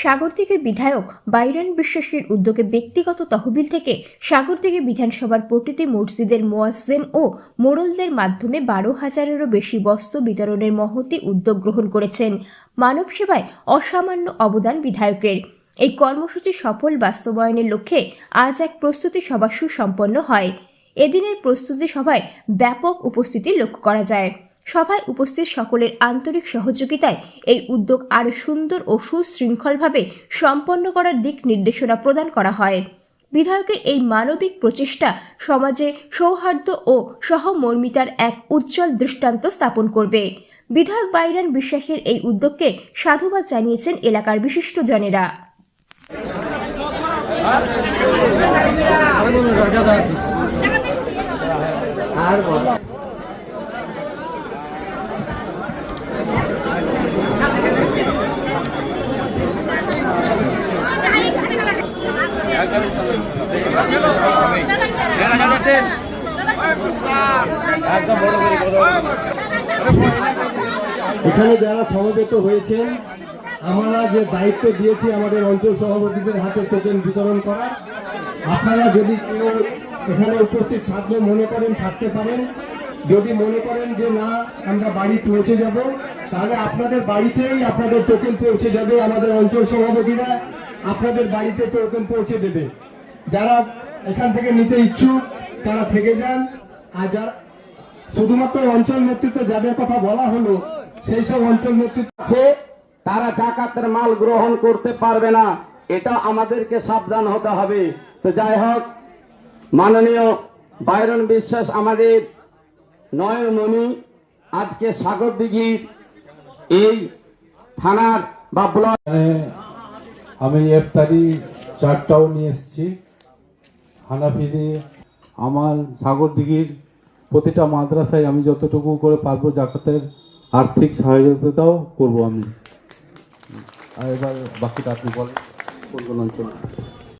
সাগরদিঘির বিধায়ক বাইরান বিশ্বাসের উদ্যোগে ব্যক্তিগত তহবিল থেকে সাগরদিঘি বিধানসভার প্রতিটি মসজিদের মোয়াজ্জেম ও মোড়লদের মাধ্যমে বারো হাজারেরও বেশি বস্ত্র বিতরণের মহতি উদ্যোগ গ্রহণ করেছেন। মানব সেবায় অসামান্য অবদান বিধায়কের। এই কর্মসূচি সফল বাস্তবায়নের লক্ষ্যে আজ এক প্রস্তুতি সভা সুসম্পন্ন হয়। এদিনের প্রস্তুতি সভায় ব্যাপক উপস্থিতি লক্ষ্য করা যায়। সভায় উপস্থিত সকলের আন্তরিক সহযোগিতায় এই উদ্যোগ আরও সুন্দর ও সুশৃঙ্খলভাবে সম্পন্ন করার দিক নির্দেশনা প্রদান করা হয়। বিধায়কের এই মানবিক প্রচেষ্টা সমাজে সৌহার্দ্য ও সহমর্মিতার এক উজ্জ্বল দৃষ্টান্ত স্থাপন করবে। বিধায়ক বাইরান বিশ্বাসের এই উদ্যোগকে সাধুবাদ জানিয়েছেন এলাকার বিশিষ্টজনেরা। আর এখানে যারা সমবেত হয়েছেন, আমরা যে দায়িত্ব দিয়েছি আমাদের অঞ্চল সভাপতিদের হাতে টোকেন বিতরণ করার, আপনারা যদি কেউ এখানে উপস্থিত থাকলে মনে করেন থাকতে পারেন। যদি মনে করেন যে না, আমরা বাড়ি পৌঁছে যাব, তাহলে আপনাদের বাড়িতেই আপনাদের টোকেন পৌঁছে যাবে, আমাদের অঞ্চল সভাপতিরা আপনাদের বাড়িতে টোকেন পৌঁছে দেবে। যারা এখান থেকে নিতে ইচ্ছুক, তারা থেকে যান। আর যারা শুধুমাত্র অঞ্চল নেতৃত্ব যাদের কথা বলা হলো, সেই সব অঞ্চল নেতৃত্ব আছে, তারা জাকাতের মাল গ্রহণ করতে পারবে না। এটা আমাদেরকে সাবধান হতে হবে। তো যাই হোক, মাননীয় বাইরন বিশ্বাস আমাদের নয় নয়নমণি, আজকে সাগরদিঘির এই থানার বা ব্লক আমি ইফতারি চারটাও নিয়ে এসেছি। হানাফিদি আমার সাগর দিঘির প্রতিটা মাদ্রাসায় আমি যতটুকু করে পারব জাকাতের আর্থিক সহায়তাও করব আমি। আর এবার বাকিটা আপনি বলেন, কোন